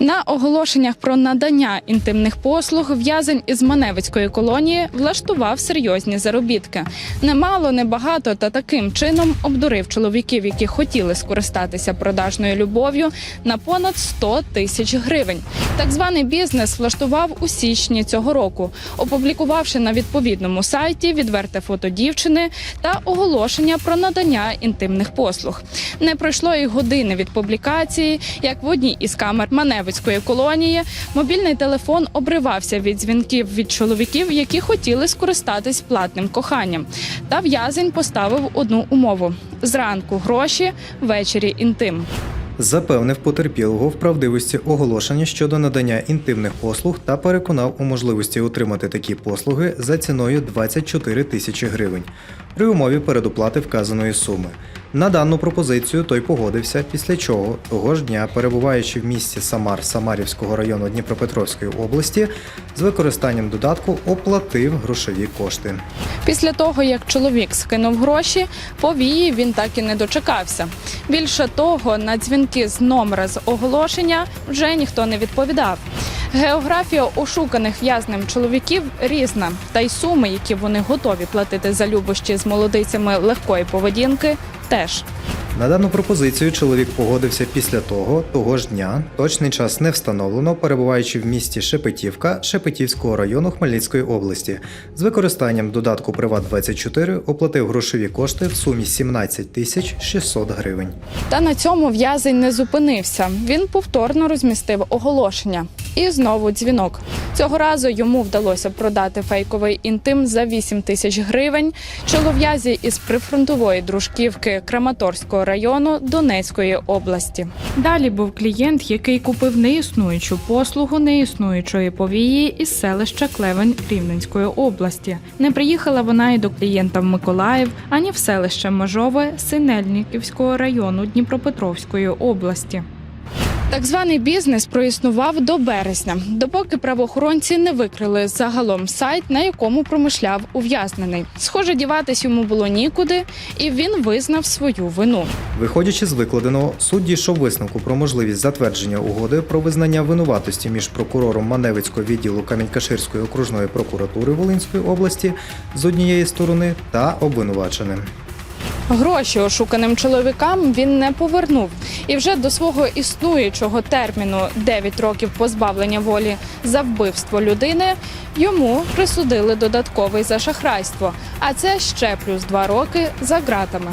На оголошеннях про надання інтимних послуг в'язень із Маневицької колонії влаштував серйозні заробітки. Немало, небагато та таким чином обдурив чоловіків, які хотіли скористатися продажною любов'ю на понад 100 тисяч гривень. Так званий бізнес влаштував у січні цього року, опублікувавши на відповідному сайті відверте фото дівчини та оголошення про надання інтимних послуг. Не пройшло і години від публікації, як в одній із камер Маневицької колонії мобільний телефон обривався від дзвінків від чоловіків, які хотіли скористатись платним коханням. Та в'язень поставив одну умову: зранку гроші, ввечері інтим. Запевнив потерпілого в правдивості оголошення щодо надання інтимних послуг та переконав у можливості отримати такі послуги за ціною 24 тисячі гривень при умові передоплати вказаної суми. На дану пропозицію той погодився, після чого того ж дня, перебуваючи в місті Самар Самарівського району Дніпропетровської області, з використанням додатку оплатив грошові кошти. Після того, як чоловік скинув гроші, повії він так і не дочекався. Більше того, на дзвінки з номера з оголошення вже ніхто не відповідав. Географія ошуканих в'язнем чоловіків різна, та й суми, які вони готові платити за любощі з молодицями легкої поведінки, теж. На дану пропозицію чоловік погодився після того, того ж дня, точний час не встановлено, перебуваючи в місті Шепетівка Шепетівського району Хмельницької області. З використанням додатку Приват 24 оплатив грошові кошти в сумі 17 тисяч 600 гривень. Та на цьому в'язень не зупинився. Він повторно розмістив оголошення. І знову дзвінок. Цього разу йому вдалося продати фейковий інтим за 8 тисяч гривень чолов'язі із прифронтової дружківки Краматорського району Донецької області. Далі був клієнт, який купив неіснуючу послугу неіснуючої повії із селища Клевень Рівненської області. Не приїхала вона і до клієнта в Миколаїв, ані в селище Межове Синельниківського району Дніпропетровської області. Так званий бізнес проіснував до березня, допоки правоохоронці не викрили загалом сайт, на якому промишляв ув'язнений. Схоже, діватись йому було нікуди, і він визнав свою вину. Виходячи з викладеного, суд дійшов висновку про можливість затвердження угоди про визнання винуватості між прокурором Маневицького відділу Камінь-Каширської окружної прокуратури Волинської області з однієї сторони та обвинуваченим. Гроші ошуканим чоловікам він не повернув, і вже до свого існуючого терміну 9 років позбавлення волі за вбивство людини йому присудили додатковий за шахрайство. А це ще плюс 2 роки за ґратами.